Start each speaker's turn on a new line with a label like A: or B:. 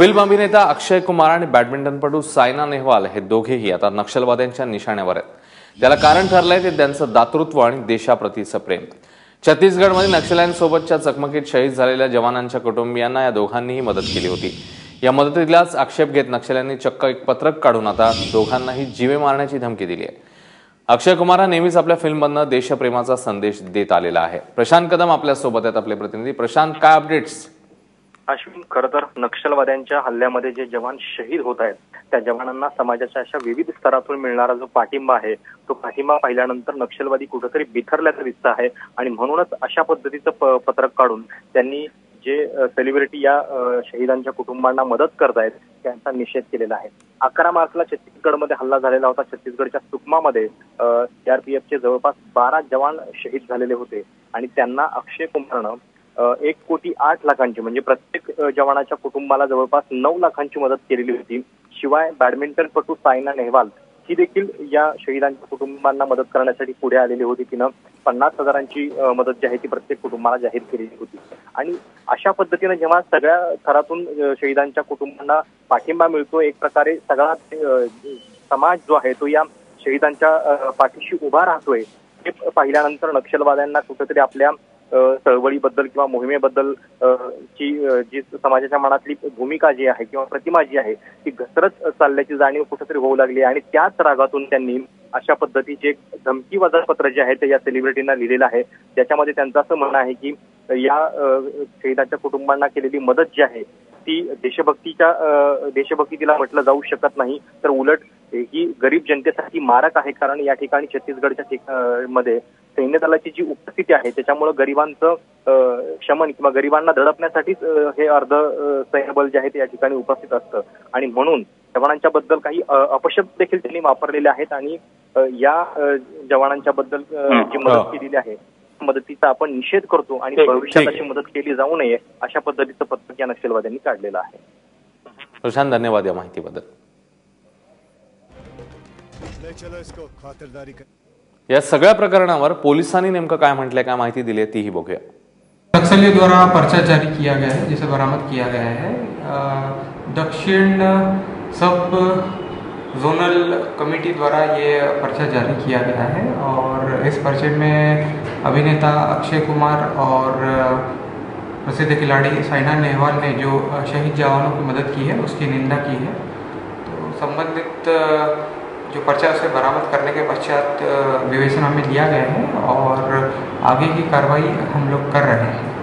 A: Film अभिनेता अक्षय कुमार आणि बॅडमिंटनपटू सायना नेहवाल हे दोघेही आता नक्षलवाद्यांच्या निशाण्यावर आहेत. त्याला कारण ठरलंय ते त्यांचं दातृत्व आणि देशाप्रतीचं प्रेम. छत्तीसगडमध्ये नक्षल्यांसोबतच्या चकमकीत शहीद झालेल्या जवानांच्या कुटुंबियांना या दोघांनीही मदत केली होती. या मदतीलाच आक्षेप घेत नक्षल्यांनी चक्क एक पत्रक काढून आता दोघांनाही जीवे मारण्याची धमकी दिली आहे. अक्षय कुमार हा नेहमीच आपल्या फिल्ममधनं देशप्रेमाचा संदेश देत आलेला आहे. प्रशांत कदम आपल्यासोबत आहेत आपले प्रतिनिधी. प्रशांत काय अपडेट्स
B: अश्विन खरं तर नक्षलवाद्यांच्या हल्ल्यामध्ये जे जवान शहीद होत आहेत त्या जवानांना समाजाच्या अशा विविध स्तरातून मिळणारा जो पाठिंबा आहे तो पाठिंबा पाहिल्यानंतर नक्षलवादी कुठेतरी बिथरल्याचं दिसत आहे आणि म्हणूनच अशा पद्धतीचं प- पत्रक काढून त्यांनी जे सेलिब्रिटी या शहीदांच्या कुटुंबांना मदत करतायत त्यांचा निषेध केलेला आहे. अकरा मार्चला छत्तीसगडमध्ये हल्ला झालेला होता. छत्तीसगडच्या सुकमामध्ये सीआरपीएफचे जवळपास बारा जवान शहीद झालेले होते आणि त्यांना अक्षय कुमारनं एक कोटी आठ लाखांची म्हणजे प्रत्येक जवानाच्या कुटुंबाला जवळपास नऊ लाखांची मदत केलेली होती. शिवाय बॅडमिंटनपटू सायना नेहवाल ही देखील या शहीदांच्या कुटुंबांना मदत करण्यासाठी पुढे आलेली होती. तिनं पन्नास हजारांची मदत जी आहे ती प्रत्येक कुटुंबाला जाहीर केलेली होती. आणि अशा पद्धतीनं जेव्हा सगळ्या थरातून शहीदांच्या कुटुंबांना पाठिंबा मिळतो एक प्रकारे सगळा समाज जो आहे तो या शहीदांच्या पाठीशी उभा राहतोय हे पाहिल्यानंतर नक्षलवाद्यांना कुठेतरी आपल्या चळवळीबद्दल किंवा मोहिमेबद्दल ची जी समाजाच्या मनातली भूमिका जी आहे किंवा प्रतिमा जी आहे ती घसरत चालल्याची जाणीव कुठेतरी होऊ लागली आणि त्याच रागातून त्यांनी अशा पद्धतीचे एक धमकी पत्र जे आहे ते या सेलिब्रिटींना लिहिलेलं आहे. ज्याच्यामध्ये त्यांचं असं म्हणणं आहे की या शहीदांच्या कुटुंबांना केलेली मदत जी आहे ती देशभक्तीच्या देशभक्ती तिला म्हटलं जाऊ शकत नाही. तर उलट ही गरीब जनतेसाठी मारक आहे. कारण या ठिकाणी छत्तीसगडच्या मध्ये सैन्य दलाची जी उपस्थिती आहे त्याच्यामुळे गरिबांचं शमन किंवा गरिबांना दडपण्यासाठीच हे अर्ध सैन्यबल जे आहे ते या ठिकाणी उपस्थित असतं. आणि म्हणून जवानांच्या बद्दल काही अपशब्द देखील त्यांनी वापरलेले आहेत आणि या जवानांच्या बद्दल जी मदत केलेली आहे मदतीचा आपण निषेध करतो आणि भविष्यात. अशी मदत केली जाऊ नये अशा पद्धतीचं पत्रक या नक्षलवाद्यांनी काढलेलं आहे.
A: प्रशांत धन्यवाद या माहितीबद्दल. या सगळ्या प्रकरणावर पोलिसांनी नेमकं काय म्हटलंय, काय माहिती दिली आहे तीही बघूया.
C: नक्सलियों द्वारा पर्चा जारी किया गया है, जिसे बरामद किया गया है। दक्षिण सब जोनल कमेटी द्वारा ये पर्चा जारी किया गया है और इस पर्चे में अभिनेता अक्षय कुमार और प्रसिद्ध खिलाड़ी साइना नेहवाल ने जो शहीद जवानों की मदद की है, उसकी निंदा की है। तो संबंधित जो पर्चा उसे बरामद करने के पश्चात विवेचना में लिया गया है और आगे की कार्रवाई हम लोग कर रहे हैं।